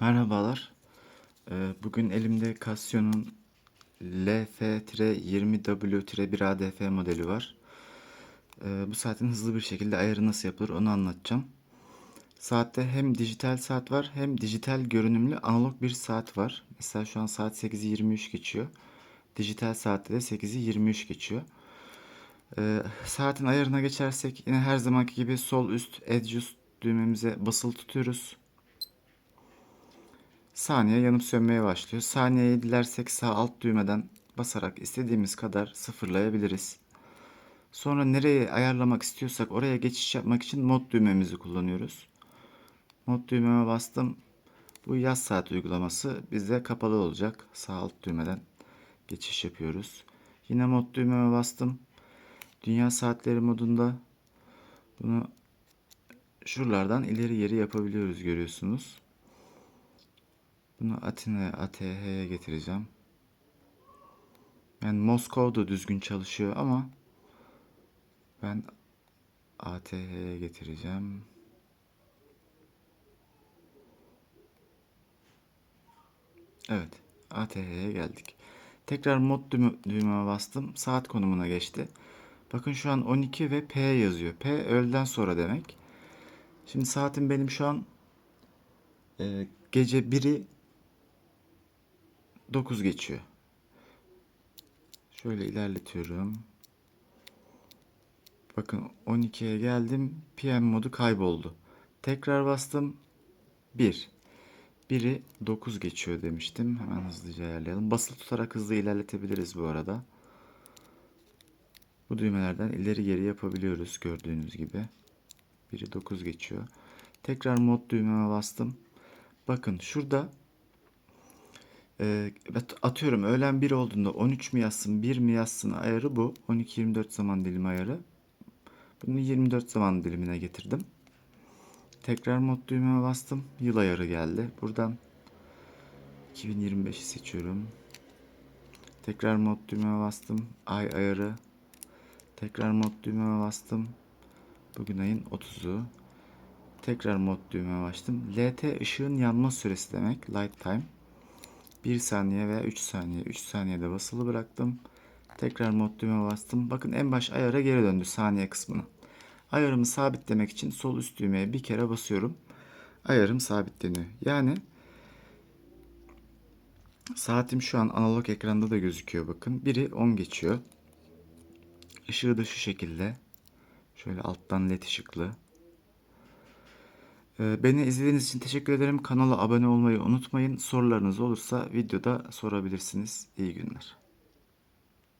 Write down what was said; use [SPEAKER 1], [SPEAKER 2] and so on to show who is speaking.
[SPEAKER 1] Merhabalar. Ee, Bugün elimde Casio'nun LF-20W-1ADF modeli var. Ee, Bu saatin hızlı bir şekilde ayarı nasıl yapılır onu anlatacağım. Saatte hem dijital saat var hem dijital görünümlü analog bir saat var. Mesela şu an saat 8'i 23 geçiyor. Dijital saatte de 8'i 23 geçiyor. Ee, saatin ayarına geçersek yine her zamanki gibi sol üst adjust düğmemize basılı tutuyoruz. Saniye yanıp sönmeye başlıyor. Saniyeyi dilersek sağ alt düğmeden basarak istediğimiz kadar sıfırlayabiliriz. Sonra nereye ayarlamak istiyorsak oraya geçiş yapmak için mod düğmemizi kullanıyoruz. Mod düğmeme bastım. Bu yaz saat uygulaması bizde kapalı olacak. Sağ alt düğmeden geçiş yapıyoruz. Yine mod düğmeme bastım. Dünya saatleri modunda bunu şuralardan ileri geri yapabiliyoruz görüyorsunuz. Bunu Atina'ya, ATH'ye getireceğim. Yani Moskova'da düzgün çalışıyor ama ben ATH'ye getireceğim. Evet, ATH'ye geldik. Tekrar mod düğme, düğmeme bastım. Saat konumuna geçti. Bakın şu an 12 ve P yazıyor. P öğleden sonra demek. Şimdi saatim benim şu an e, gece 1'i 9 geçiyor. Şöyle ilerletiyorum. Bakın 12'ye geldim. PM modu kayboldu. Tekrar bastım. 1. 1'i 9 geçiyor demiştim. Hemen hızlıca ayarlayalım. Basılı tutarak hızlı ilerletebiliriz bu arada. Bu düğmelerden ileri geri yapabiliyoruz gördüğünüz gibi. 1'i 9 geçiyor. Tekrar mod düğmeme bastım. Bakın şurada e, atıyorum öğlen 1 olduğunda 13 mi yazsın 1 mi yazsın ayarı bu. 12-24 zaman dilimi ayarı. Bunu 24 zaman dilimine getirdim. Tekrar mod düğmeme bastım. Yıl ayarı geldi. Buradan 2025'i seçiyorum. Tekrar mod düğmeme bastım. Ay ayarı. Tekrar mod düğmeme bastım. Bugün ayın 30'u. Tekrar mod düğmeye bastım. LT ışığın yanma süresi demek. Light time. 1 saniye veya 3 saniye. 3 saniyede basılı bıraktım. Tekrar mod düğmeye bastım. Bakın en baş ayara geri döndü saniye kısmına. Ayarımı sabitlemek için sol üst düğmeye bir kere basıyorum. Ayarım sabitleniyor. Yani saatim şu an analog ekranda da gözüküyor bakın. Biri 10 geçiyor. Işığı da şu şekilde. Şöyle alttan led ışıklı. Ee, Beni izlediğiniz için teşekkür ederim. Kanala abone olmayı unutmayın. Sorularınız olursa videoda sorabilirsiniz. İyi günler.